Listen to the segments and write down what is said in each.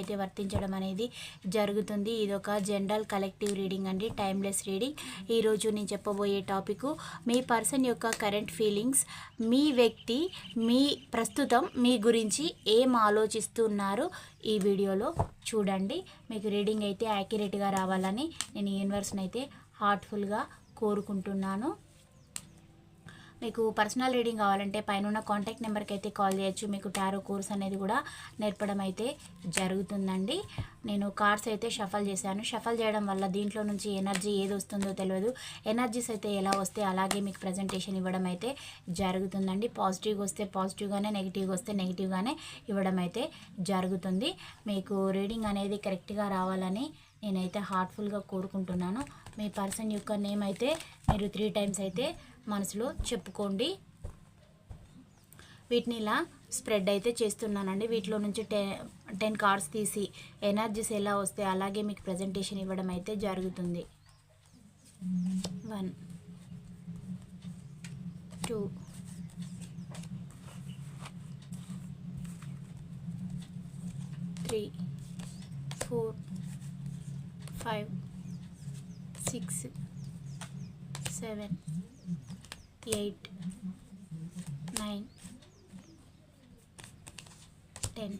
అయితే వర్తించడం అనేది జరుగుతుంది ఇదొక జనరల్ కలెక్టివ్ రీడింగ్ అండి టైమ్లెస్ రీడింగ్ ఈరోజు నేను చెప్పబోయే టాపిక్ మీ పర్సన్ యొక్క కరెంట్ ఫీలింగ్స్ మీ వ్యక్తి మీ ప్రస్తుతం మీ గురించి ఏం ఆలోచిస్తున్నారు ఈ వీడియోలో చూడండి మీకు రీడింగ్ అయితే యాక్యురేట్గా రావాలని నేను యూనివర్స్ని అయితే హార్ట్ఫుల్గా కోరుకుంటున్నాను మీకు పర్సనల్ రీడింగ్ కావాలంటే పైన ఉన్న కాంటాక్ట్ నెంబర్కి అయితే కాల్ చేయొచ్చు మీకు టారో కోర్స్ అనేది కూడా నేర్పడం అయితే జరుగుతుందండి నేను కార్డ్స్ అయితే షఫల్ చేశాను షఫల్ చేయడం వల్ల దీంట్లో నుంచి ఎనర్జీ ఏది వస్తుందో తెలియదు ఎనర్జీస్ అయితే ఎలా వస్తే అలాగే మీకు ప్రజెంటేషన్ ఇవ్వడం అయితే జరుగుతుందండి పాజిటివ్గా వస్తే పాజిటివ్గానే నెగిటివ్గా వస్తే నెగిటివ్గానే ఇవ్వడం అయితే జరుగుతుంది మీకు రీడింగ్ అనేది కరెక్ట్గా రావాలని నేనైతే హార్ట్ఫుల్గా కోరుకుంటున్నాను మీ పర్సన్ యొక్క నేమ్ అయితే మీరు త్రీ టైమ్స్ అయితే మనసులో చెప్పుకోండి వీటిని ఇలా స్ప్రెడ్ అయితే చేస్తున్నానండి వీటిలో నుంచి టె టెన్ కార్డ్స్ తీసి ఎనర్జీస్ ఎలా వస్తే అలాగే మీకు ప్రజెంటేషన్ ఇవ్వడం అయితే జరుగుతుంది one two three four five six seven 8, 9, 10.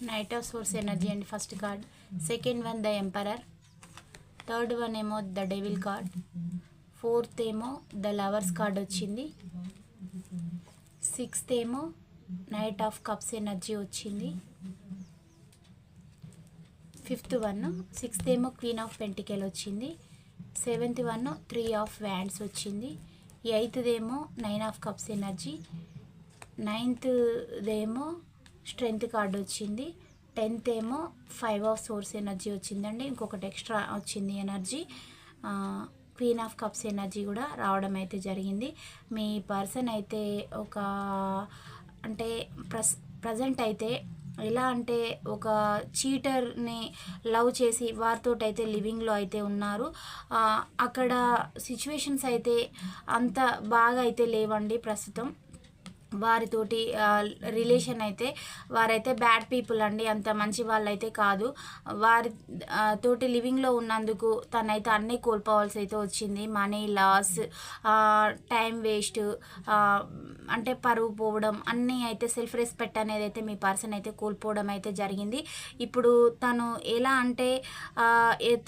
Knight of Swords energy and first card. Second one the Emperor. Third one emo the Devil card. Fourth ఏమో ద లవర్స్ కార్డ్ వచ్చింది సిక్స్త్ ఏమో నైట్ ఆఫ్ కప్స్ ఎనర్జీ వచ్చింది fifth one sixth ఏమో queen of pentacle వచ్చింది seventh one three of wands వచ్చింది ఎయిత్దేమో nine of cups energy నైన్త్దేమో strength card వచ్చింది టెన్త్ ఏమో ఫైవ్ ఆఫ్ సోర్స్ ఎనర్జీ వచ్చిందండి ఇంకొకటి ఎక్స్ట్రా వచ్చింది energy queen of cups energy కూడా రావడం అయితే జరిగింది మీ పర్సన్ అయితే ఒక అంటే ప్రస్ ప్రజెంట్ అయితే ఎలా అంటే ఒక చీటర్ని లవ్ చేసి వారితో అయితే లివింగ్లో అయితే ఉన్నారు అక్కడ సిచ్యువేషన్స్ అయితే అంత బాగా అయితే లేవండి ప్రస్తుతం వారితోటి రిలేషన్ అయితే వారైతే బ్యాడ్ పీపుల్ అండి అంత మంచి వాళ్ళైతే కాదు వారి తోటి లివింగ్లో ఉన్నందుకు తనైతే అన్నీ కోల్పోవాల్సి అయితే వచ్చింది మనీ లాస్ టైం వేస్ట్ అంటే పరువు పోవడం అన్నీ అయితే సెల్ఫ్ రెస్పెక్ట్ అనేది అయితే మీ పర్సన్ అయితే కోల్పోవడం అయితే జరిగింది ఇప్పుడు తను ఎలా అంటే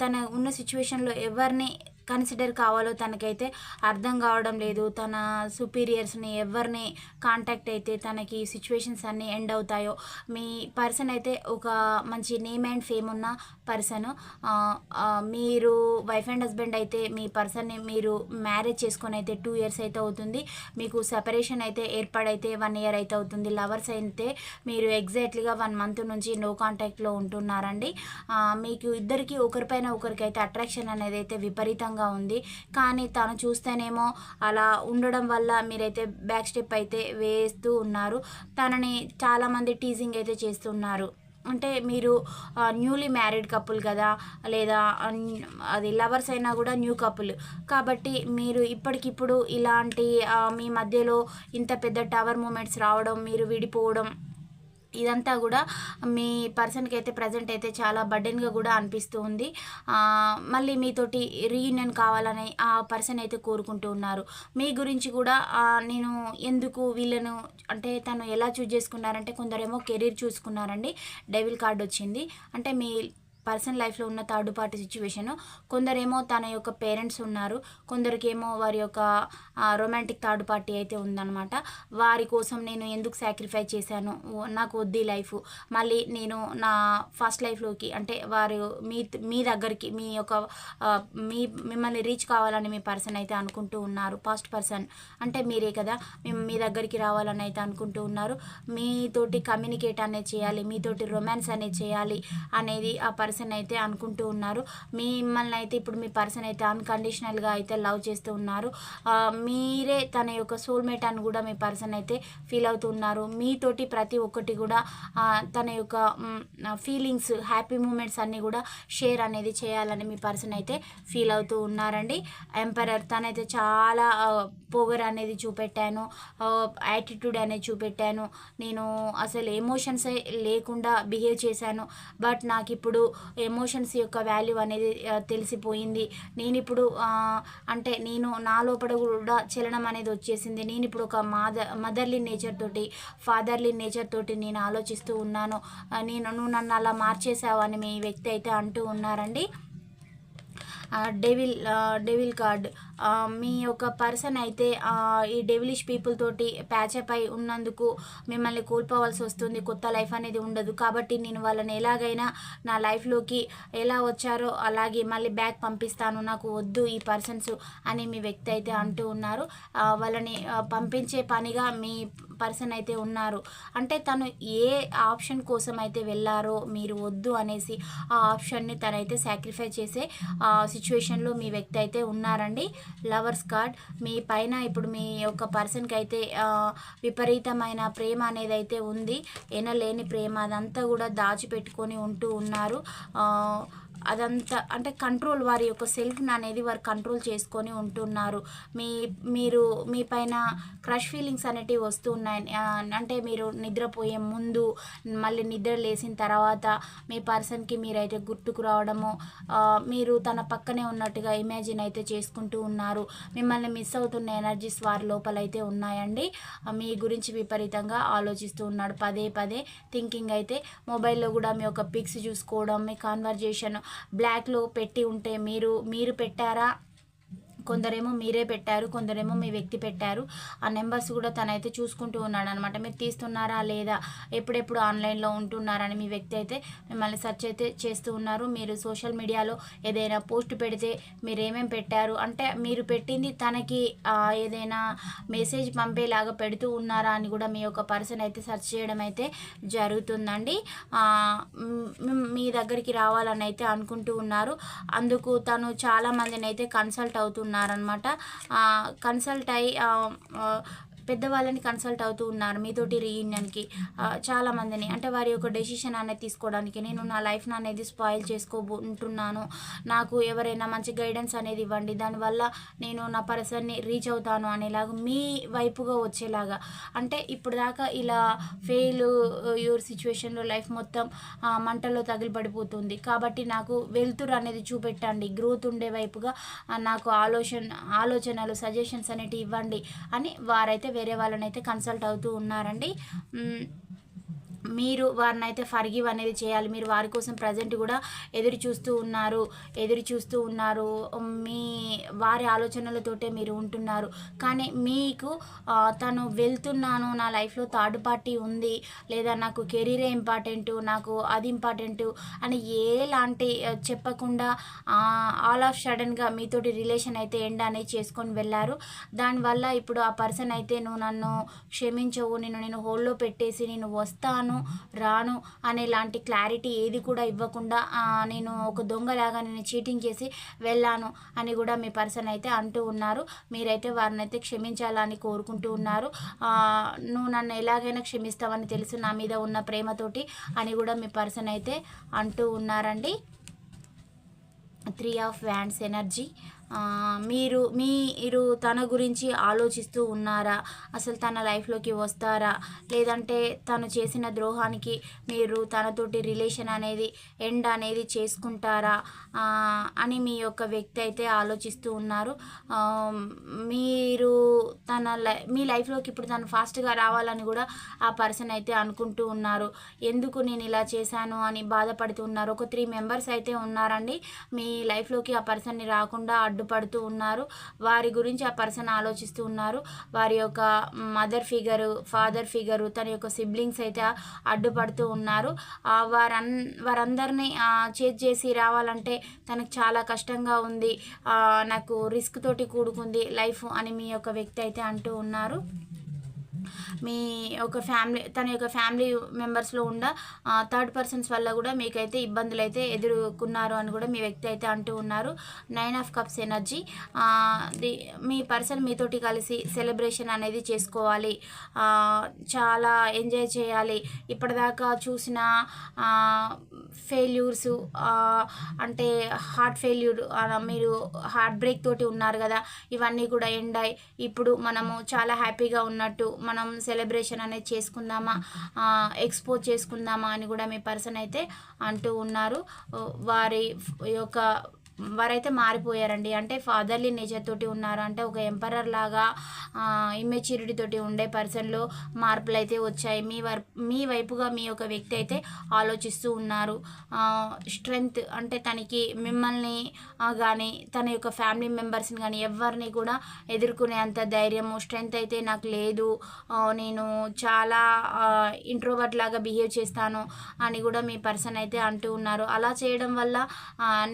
తన ఉన్న సిచ్యువేషన్లో ఎవరిని కన్సిడర్ కావాలో తనకైతే అర్థం కావడం లేదు తన సుపీరియర్స్ని ఎవరిని కాంటాక్ట్ అయితే తనకి సిచ్యువేషన్స్ అన్నీ ఎండ్ అవుతాయో మీ పర్సన్ అయితే ఒక మంచి నేమ్ అండ్ ఫేమ్ ఉన్న పర్సన్ మీరు వైఫ్ అండ్ హస్బెండ్ అయితే మీ పర్సన్ని మీరు మ్యారేజ్ చేసుకొని అయితే టూ ఇయర్స్ అయితే అవుతుంది మీకు సెపరేషన్ అయితే ఏర్పాడైతే వన్ ఇయర్ అయితే అవుతుంది లవర్స్ అయితే మీరు ఎగ్జాక్ట్లీగా వన్ మంత్ నుంచి నో కాంటాక్ట్లో ఉంటున్నారండి మీకు ఇద్దరికి ఒకరిపైన ఒకరికైతే అట్రాక్షన్ అనేది అయితే విపరీతంగా సంతోషంగా ఉంది కానీ తను చూస్తేనేమో అలా ఉండడం వల్ల మీరైతే బ్యాక్ స్టెప్ అయితే వేస్తూ ఉన్నారు తనని చాలామంది టీజింగ్ అయితే చేస్తున్నారు అంటే మీరు న్యూలీ మ్యారీడ్ కపుల్ కదా లేదా అది లవర్స్ అయినా కూడా న్యూ కపుల్ కాబట్టి మీరు ఇప్పటికిప్పుడు ఇలాంటి మీ మధ్యలో ఇంత పెద్ద టవర్ మూమెంట్స్ రావడం మీరు విడిపోవడం ఇదంతా కూడా మీ పర్సన్కి అయితే ప్రజెంట్ అయితే చాలా బర్డెన్గా కూడా అనిపిస్తూ ఉంది మళ్ళీ మీతోటి రీయూనియన్ కావాలని ఆ పర్సన్ అయితే కోరుకుంటూ ఉన్నారు మీ గురించి కూడా నేను ఎందుకు వీళ్ళను అంటే తను ఎలా చూజ్ చేసుకున్నారంటే కొందరేమో కెరీర్ చూసుకున్నారండి డెవిల్ కార్డ్ వచ్చింది అంటే మీ పర్సన్ లైఫ్లో ఉన్న థర్డ్ పార్టీ సిచ్యువేషన్ కొందరేమో తన యొక్క పేరెంట్స్ ఉన్నారు కొందరికేమో వారి యొక్క రొమాంటిక్ థర్డ్ పార్టీ అయితే ఉందన్నమాట వారి కోసం నేను ఎందుకు సాక్రిఫై చేశాను నాకు వద్ది లైఫ్ మళ్ళీ నేను నా ఫస్ట్ లైఫ్లోకి అంటే వారు మీ మీ దగ్గరికి మీ యొక్క మీ మిమ్మల్ని రీచ్ కావాలని మీ పర్సన్ అయితే అనుకుంటూ ఉన్నారు ఫస్ట్ పర్సన్ అంటే మీరే కదా మేము మీ దగ్గరికి రావాలని అయితే అనుకుంటూ ఉన్నారు మీతోటి కమ్యూనికేట్ అనేది చేయాలి మీతోటి రొమాన్స్ అనేది చేయాలి అనేది ఆ పర్సన్ పర్సన్ అయితే అనుకుంటూ ఉన్నారు మీ మిమ్మల్ని అయితే ఇప్పుడు మీ పర్సన్ అయితే అన్కండిషనల్గా అయితే లవ్ చేస్తూ ఉన్నారు మీరే తన యొక్క సోల్మేట్ అని కూడా మీ పర్సన్ అయితే ఫీల్ అవుతున్నారు మీతోటి ప్రతి ఒక్కటి కూడా తన యొక్క ఫీలింగ్స్ హ్యాపీ మూమెంట్స్ అన్నీ కూడా షేర్ అనేది చేయాలని మీ పర్సన్ అయితే ఫీల్ అవుతూ ఉన్నారండి ఎంపరర్ తనైతే చాలా పొగర్ అనేది చూపెట్టాను యాటిట్యూడ్ అనేది చూపెట్టాను నేను అసలు ఎమోషన్స్ లేకుండా బిహేవ్ చేశాను బట్ నాకు ఇప్పుడు ఎమోషన్స్ యొక్క వాల్యూ అనేది తెలిసిపోయింది నేను ఇప్పుడు అంటే నేను నా లోపల కూడా చలనం అనేది వచ్చేసింది నేను ఇప్పుడు ఒక మాదర్ మదర్లీ నేచర్ తోటి ఫాదర్లీ నేచర్ తోటి నేను ఆలోచిస్తూ ఉన్నాను నేను నువ్వు నన్ను అలా మార్చేసావు అని మీ వ్యక్తి అయితే అంటూ ఉన్నారండి డెవిల్ డెవిల్ కార్డ్ మీ యొక్క పర్సన్ అయితే ఈ డెవిలిష్ పీపుల్ తోటి ప్యాచప్ అయి ఉన్నందుకు మిమ్మల్ని కోల్పోవాల్సి వస్తుంది కొత్త లైఫ్ అనేది ఉండదు కాబట్టి నేను వాళ్ళని ఎలాగైనా నా లైఫ్లోకి ఎలా వచ్చారో అలాగే మళ్ళీ బ్యాక్ పంపిస్తాను నాకు వద్దు ఈ పర్సన్స్ అని మీ వ్యక్తి అయితే అంటూ ఉన్నారు వాళ్ళని పంపించే పనిగా మీ పర్సన్ అయితే ఉన్నారు అంటే తను ఏ ఆప్షన్ కోసం అయితే వెళ్ళారో మీరు వద్దు అనేసి ఆ ఆప్షన్ని తనైతే సాక్రిఫై చేసే సిచ్యువేషన్లో మీ వ్యక్తి అయితే ఉన్నారండి లవర్స్ కార్డ్ మీ పైన ఇప్పుడు మీ యొక్క పర్సన్కి అయితే విపరీతమైన ప్రేమ అనేది అయితే ఉంది ఎనలేని ప్రేమ అదంతా కూడా దాచిపెట్టుకొని ఉంటూ ఉన్నారు అదంతా అంటే కంట్రోల్ వారి యొక్క సెల్ఫ్ని అనేది వారు కంట్రోల్ చేసుకొని ఉంటున్నారు మీ మీరు మీ పైన క్రష్ ఫీలింగ్స్ అనేటివి వస్తున్నాయి అంటే మీరు నిద్రపోయే ముందు మళ్ళీ నిద్ర లేసిన తర్వాత మీ పర్సన్కి మీరైతే గుర్తుకు రావడము మీరు తన పక్కనే ఉన్నట్టుగా ఇమాజిన్ అయితే చేసుకుంటూ ఉన్నారు మిమ్మల్ని మిస్ అవుతున్న ఎనర్జీస్ వారి లోపలైతే ఉన్నాయండి మీ గురించి విపరీతంగా ఆలోచిస్తూ ఉన్నాడు పదే పదే థింకింగ్ అయితే మొబైల్లో కూడా మీ యొక్క పిక్స్ చూసుకోవడం మీ కాన్వర్జేషన్ బ్లాక్లో పెట్టి ఉంటే మీరు మీరు పెట్టారా కొందరేమో మీరే పెట్టారు కొందరేమో మీ వ్యక్తి పెట్టారు ఆ నెంబర్స్ కూడా తనైతే చూసుకుంటూ ఉన్నాడు అనమాట మీరు తీస్తున్నారా లేదా ఎప్పుడెప్పుడు ఆన్లైన్లో ఉంటున్నారని మీ వ్యక్తి అయితే మిమ్మల్ని సెర్చ్ అయితే చేస్తూ ఉన్నారు మీరు సోషల్ మీడియాలో ఏదైనా పోస్ట్ పెడితే మీరు ఏమేమి పెట్టారు అంటే మీరు పెట్టింది తనకి ఏదైనా మెసేజ్ పంపేలాగా పెడుతూ ఉన్నారా అని కూడా మీ యొక్క పర్సన్ అయితే సెర్చ్ చేయడం అయితే జరుగుతుందండి మీ దగ్గరికి రావాలని అయితే అనుకుంటూ ఉన్నారు అందుకు తను చాలామందిని అయితే కన్సల్ట్ అవుతున్నారు ఉన్నారనమాట కన్సల్ట్ అయ్యి పెద్దవాళ్ళని కన్సల్ట్ అవుతూ ఉన్నారు మీతోటి రీయూనియన్కి మందిని అంటే వారి యొక్క డెసిషన్ అనేది తీసుకోవడానికి నేను నా లైఫ్ని అనేది స్పాయిల్ చేసుకోబోంటున్నాను నాకు ఎవరైనా మంచి గైడెన్స్ అనేది ఇవ్వండి దానివల్ల నేను నా పర్సన్ని రీచ్ అవుతాను అనేలాగా మీ వైపుగా వచ్చేలాగా అంటే ఇప్పుడు దాకా ఇలా ఫెయిల్ యూర్ సిచ్యువేషన్లో లైఫ్ మొత్తం మంటలో తగిలిపడిపోతుంది కాబట్టి నాకు వెలుతురు అనేది చూపెట్టండి గ్రోత్ ఉండే వైపుగా నాకు ఆలోచన ఆలోచనలు సజెషన్స్ అనేటివి ఇవ్వండి అని వారైతే వేరే వాళ్ళనైతే కన్సల్ట్ అవుతూ ఉన్నారండి మీరు వారిని అయితే ఫర్గివ్ అనేది చేయాలి మీరు వారి కోసం ప్రజెంట్ కూడా ఎదురు చూస్తూ ఉన్నారు ఎదురు చూస్తూ ఉన్నారు మీ వారి ఆలోచనలతోటే మీరు ఉంటున్నారు కానీ మీకు తను వెళ్తున్నాను నా లైఫ్లో థర్డ్ పార్టీ ఉంది లేదా నాకు కెరీరే ఇంపార్టెంట్ నాకు అది ఇంపార్టెంట్ అని ఏలాంటి చెప్పకుండా ఆల్ ఆఫ్ సడన్గా మీతోటి రిలేషన్ అయితే ఎండ్ అనేది చేసుకొని వెళ్ళారు దానివల్ల ఇప్పుడు ఆ పర్సన్ అయితే నువ్వు నన్ను క్షమించవు నేను నేను హోల్లో పెట్టేసి నేను వస్తాను వస్తాను రాను అనేలాంటి క్లారిటీ ఏది కూడా ఇవ్వకుండా నేను ఒక దొంగలాగా నేను చీటింగ్ చేసి వెళ్ళాను అని కూడా మీ పర్సన్ అయితే అంటూ ఉన్నారు మీరైతే వారిని అయితే క్షమించాలని కోరుకుంటూ ఉన్నారు నువ్వు నన్ను ఎలాగైనా క్షమిస్తావని తెలుసు నా మీద ఉన్న ప్రేమతోటి అని కూడా మీ పర్సన్ అయితే అంటూ ఉన్నారండి త్రీ ఆఫ్ వ్యాండ్స్ ఎనర్జీ మీరు మీరు తన గురించి ఆలోచిస్తూ ఉన్నారా అసలు తన లైఫ్లోకి వస్తారా లేదంటే తను చేసిన ద్రోహానికి మీరు తనతోటి రిలేషన్ అనేది ఎండ్ అనేది చేసుకుంటారా అని మీ యొక్క వ్యక్తి అయితే ఆలోచిస్తూ ఉన్నారు మీరు తన లై మీ లైఫ్లోకి ఇప్పుడు తను ఫాస్ట్గా రావాలని కూడా ఆ పర్సన్ అయితే అనుకుంటూ ఉన్నారు ఎందుకు నేను ఇలా చేశాను అని బాధపడుతున్నారు ఒక త్రీ మెంబర్స్ అయితే ఉన్నారండి మీ లైఫ్లోకి ఆ పర్సన్ని రాకుండా అడ్డుపడుతూ ఉన్నారు వారి గురించి ఆ పర్సన్ ఆలోచిస్తూ ఉన్నారు వారి యొక్క మదర్ ఫిగరు ఫాదర్ ఫిగరు తన యొక్క సిబ్లింగ్స్ అయితే అడ్డుపడుతూ ఉన్నారు వారన్ వారందరినీ చేజ్ చేసి రావాలంటే తనకు చాలా కష్టంగా ఉంది నాకు రిస్క్ తోటి కూడుకుంది లైఫ్ అని మీ యొక్క వ్యక్తి అయితే అంటూ ఉన్నారు మీ ఒక ఫ్యామిలీ తన యొక్క ఫ్యామిలీ మెంబర్స్లో ఉండ థర్డ్ పర్సన్స్ వల్ల కూడా మీకైతే ఇబ్బందులు అయితే ఎదుర్కొన్నారు అని కూడా మీ వ్యక్తి అయితే అంటూ ఉన్నారు నైన్ ఆఫ్ కప్స్ ఎనర్జీ మీ పర్సన్ మీతోటి కలిసి సెలబ్రేషన్ అనేది చేసుకోవాలి చాలా ఎంజాయ్ చేయాలి ఇప్పటిదాకా చూసిన ఫెయిల్యూర్స్ అంటే హార్ట్ ఫెయిల్యూర్ మీరు హార్ట్ బ్రేక్ తోటి ఉన్నారు కదా ఇవన్నీ కూడా ఎండ్ ఇప్పుడు మనము చాలా హ్యాపీగా ఉన్నట్టు మన మనం సెలబ్రేషన్ అనేది చేసుకుందామా ఎక్స్పోజ్ చేసుకుందామా అని కూడా మీ పర్సన్ అయితే అంటూ ఉన్నారు వారి యొక్క వారైతే మారిపోయారండి అంటే ఫాదర్లీ నేచర్ తోటి ఉన్నారు అంటే ఒక ఎంపరర్ లాగా ఇమ్మెచ్యూరిటీ తోటి ఉండే పర్సన్లో మార్పులు అయితే వచ్చాయి మీ వర్ మీ వైపుగా మీ యొక్క వ్యక్తి అయితే ఆలోచిస్తూ ఉన్నారు స్ట్రెంగ్త్ అంటే తనకి మిమ్మల్ని కానీ తన యొక్క ఫ్యామిలీ మెంబర్స్ని కానీ ఎవరిని కూడా ఎదుర్కొనే అంత ధైర్యము స్ట్రెంగ్త్ అయితే నాకు లేదు నేను చాలా ఇంట్రోవర్ట్ లాగా బిహేవ్ చేస్తాను అని కూడా మీ పర్సన్ అయితే అంటూ ఉన్నారు అలా చేయడం వల్ల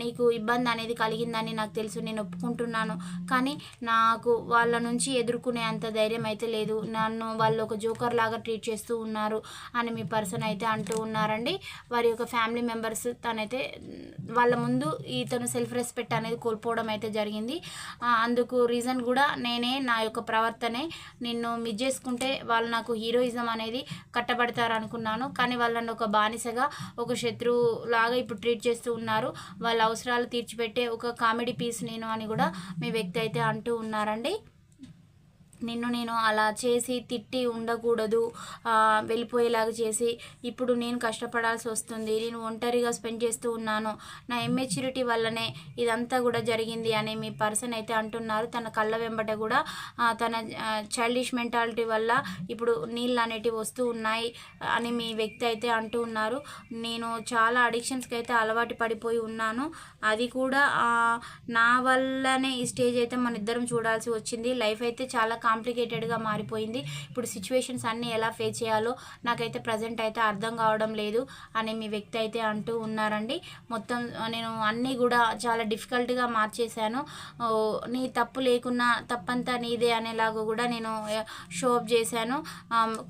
నీకు ఇబ్బంది అనేది కలిగిందని నాకు తెలుసు నేను ఒప్పుకుంటున్నాను కానీ నాకు వాళ్ళ నుంచి ఎదుర్కొనే అంత ధైర్యం అయితే లేదు నన్ను వాళ్ళు ఒక జోకర్ లాగా ట్రీట్ చేస్తూ ఉన్నారు అని మీ పర్సన్ అయితే అంటూ ఉన్నారండి వారి యొక్క ఫ్యామిలీ మెంబర్స్ తనైతే వాళ్ళ ముందు ఇతను సెల్ఫ్ రెస్పెక్ట్ అనేది కోల్పోవడం అయితే జరిగింది అందుకు రీజన్ కూడా నేనే నా యొక్క ప్రవర్తనే నిన్ను మిస్ చేసుకుంటే వాళ్ళు నాకు హీరోయిజం అనేది కట్టబడతారు అనుకున్నాను కానీ వాళ్ళని ఒక బానిసగా ఒక శత్రువు లాగా ఇప్పుడు ట్రీట్ చేస్తూ ఉన్నారు వాళ్ళ అవసరాలు తీర్చిపెట్టే ఒక కామెడీ పీస్ నేను అని కూడా మీ వ్యక్తి అయితే అంటూ ఉన్నారండి నిన్ను నేను అలా చేసి తిట్టి ఉండకూడదు వెళ్ళిపోయేలాగా చేసి ఇప్పుడు నేను కష్టపడాల్సి వస్తుంది నేను ఒంటరిగా స్పెండ్ చేస్తూ ఉన్నాను నా ఇమ్మెచ్యూరిటీ వల్లనే ఇదంతా కూడా జరిగింది అని మీ పర్సన్ అయితే అంటున్నారు తన కళ్ళ వెంబట కూడా తన చైల్డిష్ మెంటాలిటీ వల్ల ఇప్పుడు నీళ్ళు అనేటివి వస్తూ ఉన్నాయి అని మీ వ్యక్తి అయితే అంటూ ఉన్నారు నేను చాలా అడిక్షన్స్కి అయితే అలవాటు పడిపోయి ఉన్నాను అది కూడా నా వల్లనే ఈ స్టేజ్ అయితే మన ఇద్దరం చూడాల్సి వచ్చింది లైఫ్ అయితే చాలా కాంప్లికేటెడ్గా మారిపోయింది ఇప్పుడు సిచ్యువేషన్స్ అన్నీ ఎలా ఫేస్ చేయాలో నాకైతే ప్రజెంట్ అయితే అర్థం కావడం లేదు అనే మీ వ్యక్తి అయితే అంటూ ఉన్నారండి మొత్తం నేను అన్నీ కూడా చాలా డిఫికల్ట్గా మార్చేశాను నీ తప్పు లేకున్నా తప్పంతా నీదే అనేలాగా కూడా నేను షో అప్ చేశాను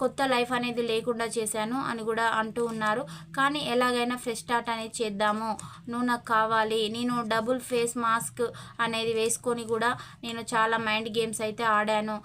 కొత్త లైఫ్ అనేది లేకుండా చేశాను అని కూడా అంటూ ఉన్నారు కానీ ఎలాగైనా ఫ్రెష్ స్టార్ట్ అనేది చేద్దాము నువ్వు నాకు కావాలి నేను డబుల్ ఫేస్ మాస్క్ అనేది వేసుకొని కూడా నేను చాలా మైండ్ గేమ్స్ అయితే ఆడాను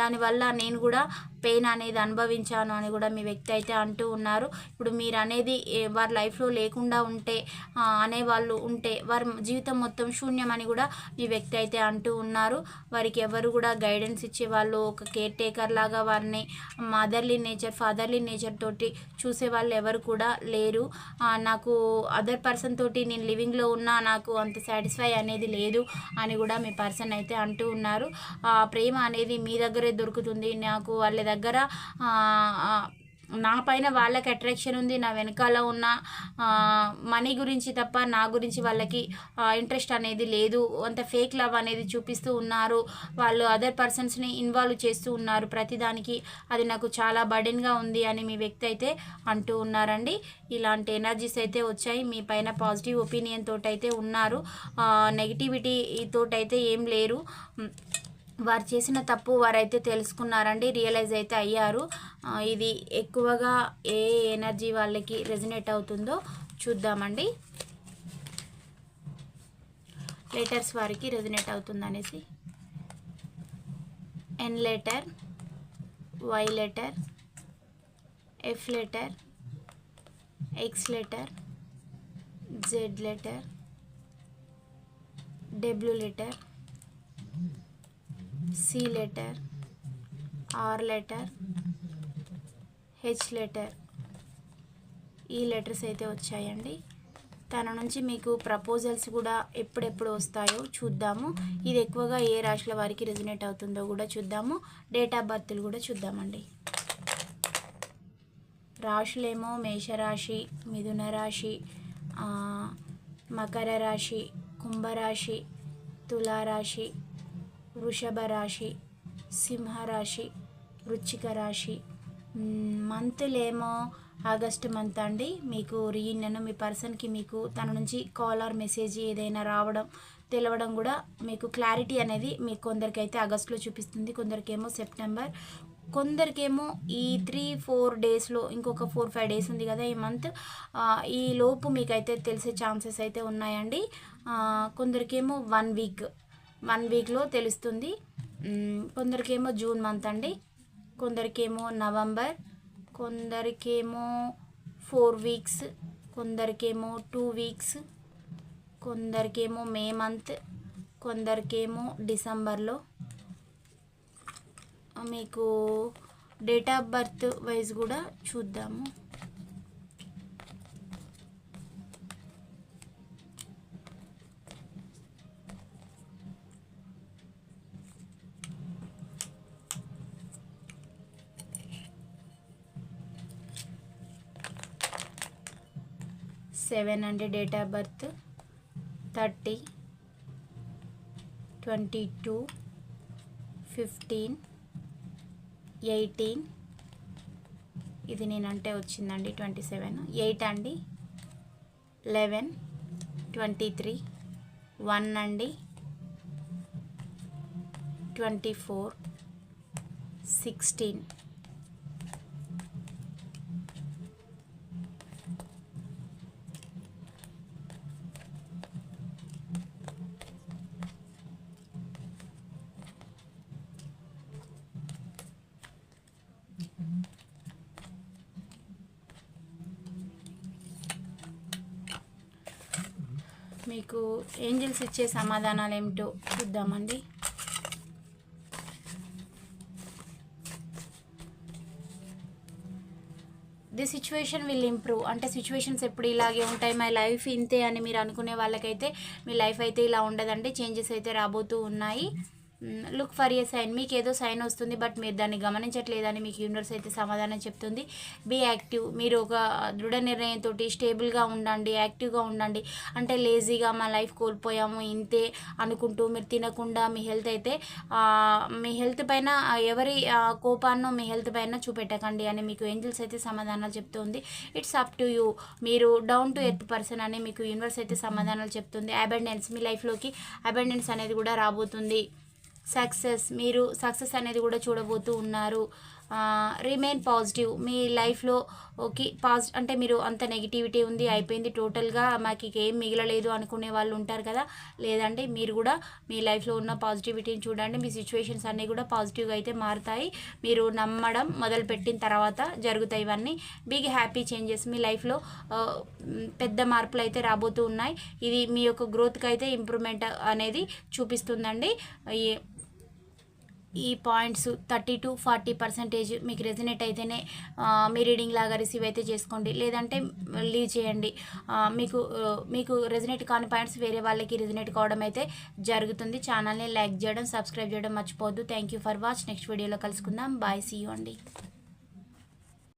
దానివల్ల నేను కూడా పెయిన్ అనేది అనుభవించాను అని కూడా మీ వ్యక్తి అయితే అంటూ ఉన్నారు ఇప్పుడు మీరు అనేది వారి లైఫ్లో లేకుండా ఉంటే అనేవాళ్ళు ఉంటే వారి జీవితం మొత్తం శూన్యం అని కూడా మీ వ్యక్తి అయితే అంటూ ఉన్నారు వారికి ఎవరు కూడా గైడెన్స్ ఇచ్చేవాళ్ళు ఒక కేర్ టేకర్ లాగా వారిని మదర్లీ నేచర్ ఫాదర్లీ నేచర్ తోటి చూసే వాళ్ళు ఎవరు కూడా లేరు నాకు అదర్ పర్సన్ తోటి నేను లివింగ్లో ఉన్నా నాకు అంత సాటిస్ఫై అనేది లేదు అని కూడా మీ పర్సన్ అయితే అంటూ ఉన్నారు ప్రేమ అనేది మీ దగ్గర లగ్జరీ దొరుకుతుంది నాకు వాళ్ళ దగ్గర నా పైన వాళ్ళకి అట్రాక్షన్ ఉంది నా వెనకాల ఉన్న మనీ గురించి తప్ప నా గురించి వాళ్ళకి ఇంట్రెస్ట్ అనేది లేదు అంత ఫేక్ లవ్ అనేది చూపిస్తూ ఉన్నారు వాళ్ళు అదర్ పర్సన్స్ని ఇన్వాల్వ్ చేస్తూ ఉన్నారు ప్రతిదానికి అది నాకు చాలా బర్డెన్గా ఉంది అని మీ వ్యక్తి అయితే అంటూ ఉన్నారండి ఇలాంటి ఎనర్జీస్ అయితే వచ్చాయి మీ పైన పాజిటివ్ ఒపీనియన్ తోటైతే ఉన్నారు నెగిటివిటీతో అయితే ఏం లేరు వారు చేసిన తప్పు వారైతే తెలుసుకున్నారండి రియలైజ్ అయితే అయ్యారు ఇది ఎక్కువగా ఏ ఎనర్జీ వాళ్ళకి రెజినేట్ అవుతుందో చూద్దామండి లెటర్స్ వారికి resonate అవుతుందనేసి N letter Y letter F letter X letter Z letter W letter C letter R letter H letter E letters అయితే వచ్చాయండి తన నుంచి మీకు ప్రపోజల్స్ కూడా ఎప్పుడెప్పుడు వస్తాయో చూద్దాము ఇది ఎక్కువగా ఏ రాశుల వారికి రెజినేట్ అవుతుందో కూడా చూద్దాము డేట్ ఆఫ్ బర్త్లు కూడా చూద్దామండి రాశులేమో మేషరాశి మిథున రాశి మకర రాశి కుంభరాశి తులారాశి వృషభ రాశి సింహరాశి వృచ్చిక రాశి మంత్లేమో ఆగస్ట్ మంత్ అండి మీకు రీయూనియన్ మీ పర్సన్కి మీకు తన నుంచి కాల్ ఆర్ మెసేజ్ ఏదైనా రావడం తెలవడం కూడా మీకు క్లారిటీ అనేది మీకు కొందరికైతే ఆగస్ట్లో చూపిస్తుంది కొందరికేమో సెప్టెంబర్ కొందరికేమో ఈ త్రీ ఫోర్ డేస్లో ఇంకొక ఫోర్ ఫైవ్ డేస్ ఉంది కదా ఈ మంత్ ఈ లోపు మీకైతే తెలిసే ఛాన్సెస్ అయితే ఉన్నాయండి కొందరికేమో వన్ వీక్ వన్ వీక్లో తెలుస్తుంది కొందరికేమో జూన్ మంత్ అండి కొందరికేమో నవంబర్ కొందరికేమో ఫోర్ వీక్స్ కొందరికేమో టూ వీక్స్ కొందరికేమో మే మంత్ కొందరికేమో డిసెంబర్లో మీకు డేట్ ఆఫ్ బర్త్ వైజ్ కూడా చూద్దాము సెవెన్ అండి date of birth thirty twenty two fifteen eighteen ఇది నేనంటే వచ్చిందండి ట్వంటీ సెవెన్ ఎయిట్ అండి లెవెన్ ట్వంటీ త్రీ వన్ అండి ట్వంటీ ఫోర్ సిక్స్టీన్ మీకు ఏంజిల్స్ ఇచ్చే సమాధానాలు ఏమిటో చూద్దామండి ది సిచ్యువేషన్ విల్ ఇంప్రూవ్ అంటే సిచ్యువేషన్స్ ఎప్పుడు ఇలాగే ఉంటాయి మై లైఫ్ ఇంతే అని మీరు అనుకునే వాళ్ళకైతే మీ లైఫ్ అయితే ఇలా ఉండదండి చేంజెస్ అయితే రాబోతూ ఉన్నాయి లుక్ ఫర్ ఏ సైన్ మీకు ఏదో సైన్ వస్తుంది బట్ మీరు దాన్ని గమనించట్లేదని మీకు యూనివర్స్ అయితే సమాధానం చెప్తుంది బీ యాక్టివ్ మీరు ఒక దృఢ నిర్ణయంతో స్టేబుల్గా ఉండండి యాక్టివ్గా ఉండండి అంటే లేజీగా మా లైఫ్ కోల్పోయాము ఇంతే అనుకుంటూ మీరు తినకుండా మీ హెల్త్ అయితే మీ హెల్త్ పైన ఎవరి కోపాన్నో మీ హెల్త్ పైన చూపెట్టకండి అని మీకు ఏంజిల్స్ అయితే సమాధానాలు చెప్తుంది ఇట్స్ అప్ టు యూ మీరు డౌన్ టు ఎర్త్ పర్సన్ అని మీకు యూనివర్స్ అయితే సమాధానాలు చెప్తుంది అబెండెన్స్ మీ లైఫ్లోకి అబెండెన్స్ అనేది కూడా రాబోతుంది సక్సెస్ మీరు సక్సెస్ అనేది కూడా చూడబోతూ ఉన్నారు రిమైన్ పాజిటివ్ మీ లైఫ్లో ఓకే పాజిటివ్ అంటే మీరు అంత నెగిటివిటీ ఉంది అయిపోయింది టోటల్గా మాకు ఏం మిగలలేదు అనుకునే వాళ్ళు ఉంటారు కదా లేదంటే మీరు కూడా మీ లైఫ్లో ఉన్న పాజిటివిటీని చూడండి మీ సిచ్యువేషన్స్ అన్నీ కూడా పాజిటివ్గా అయితే మారుతాయి మీరు నమ్మడం మొదలుపెట్టిన తర్వాత జరుగుతాయి ఇవన్నీ బిగ్ హ్యాపీ చేంజెస్ మీ లైఫ్లో పెద్ద మార్పులు అయితే రాబోతూ ఉన్నాయి ఇది మీ యొక్క గ్రోత్కి అయితే ఇంప్రూవ్మెంట్ అనేది చూపిస్తుందండి ఈ points thirty to forty percentage మీకు రెజినేట్ అయితేనే మీ రీడింగ్ లాగా రిసీవ్ అయితే చేసుకోండి లేదంటే లీవ్ చేయండి మీకు మీకు రెజినేట్ కాని పాయింట్స్ వేరే వాళ్ళకి రెజినేట్ కావడం అయితే జరుగుతుంది ఛానల్ని లైక్ చేయడం సబ్స్క్రైబ్ చేయడం మర్చిపోవద్దు thank you for watch next వీడియోలో కలుసుకుందాం బాయ్ సీ అండి